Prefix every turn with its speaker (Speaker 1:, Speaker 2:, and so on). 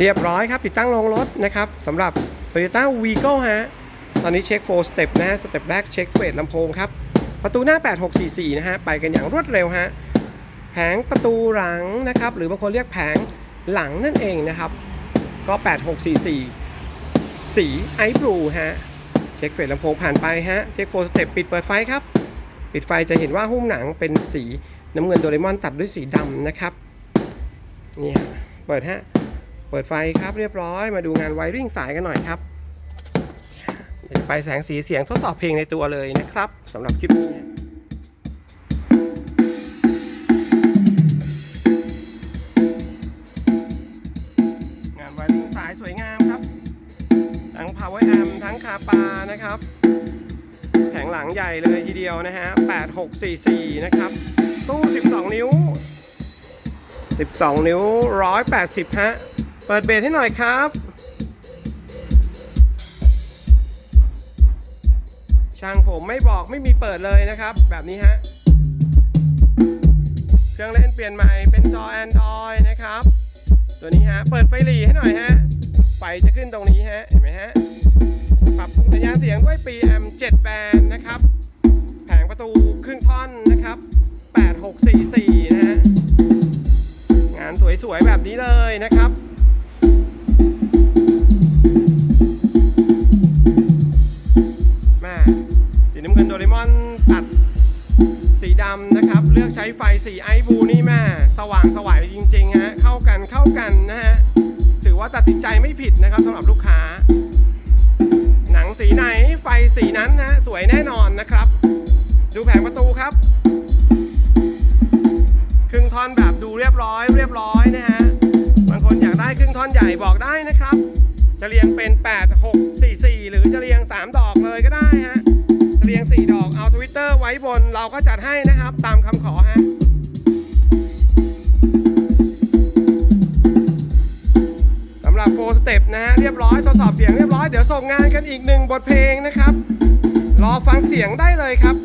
Speaker 1: เรียบร้อยครับ ติดตั้งลงรถนะครับสำหรับ Toyota Vigo ฮะ ตอนนี้เช็ค4 step นะฮะสเต็ปแรกเช็คเฟสลำโพงครับ ประตูหน้า 8644 นะฮะ ไปกันอย่างรวดเร็วฮะ แผงประตูหลังนะครับ หรือบางคนเรียกแผงหลังนั่นเองนะครับ ก็ 8644 สีไอ b บลูฮะ เช็คเฟสลำโพงผ่านไปฮะ เช็ค4 step ปิดเปิดไฟครับ ปิดไฟจะเห็นว่าหุ้มหนังเป็นสีน้ำเงินโดเรมอนตัดด้วยสีดำนะครับ นี่ฮะ เปิดฮะ ปิดไฟครับเรียบร้อยมาดูงานไวริ่งสายกันหน่อยครับเดี๋ยวไปแสงสีเสียงทดสอบเพลงในตัวเลยนะครับสำหรับคลิปนี้งานไวริ่งสายสวยงามครับ ทั้ง power amp ทั้งคาปานะครับ แผงหลังใหญ่เลยทีเดียวนะฮะ 8644 นะครับ ตู้ 12 นิ้ว 12 นิ้ว 180 ฮะ เปิดเบสให้หน่อยครับ ช่างผมไม่บอกไม่มีเปิดเลยนะครับ แบบนี้ฮะ เครื่องเล่นเปลี่ยนใหม่เป็นจอ Android นะครับ ตัวนี้ฮะ เปิดไฟหลีให้หน่อยฮะ ไฟจะขึ้นตรงนี้ฮะ เห็นไหมฮะ ปรับปรุงสัญญาณเสียงด้วย PM 7แบนนะครับ แผงประตูครึ่งท่อนนะครับ 8644 นะฮะ งานสวยๆ แบบนี้เลยนะครับ แม่สีน้ำเงินโดเรมอนตัดสีดำนะครับ เลือกใช้ไฟสีไอบูนี่แม่สว่างสวยจริงๆฮะเข้ากันเข้ากันนะฮะถือว่าตัดสินใจไม่ผิดนะครับสำหรับลูกค้า หนังสีไหนไฟสีนั้นนะสวยแน่นอนนะครับ ดูแผงประตูครับครึ่งท่อนแบบดูเรียบร้อย เรียบร้อยนะฮะบางคนอยากได้ครึ่งท่อนใหญ่บอกได้นะครับจะเรียงเป็น 8 6 ไว้บนเราก็จัดให้นะครับตามคำขอฮะสำหรับโฟสเต็ปนะฮะเรียบร้อยทดสอบเสียงเรียบร้อย เดี๋ยวส่งงานกันอีกหนึ่งบทเพลงนะครับ รอฟังเสียงได้เลยครับ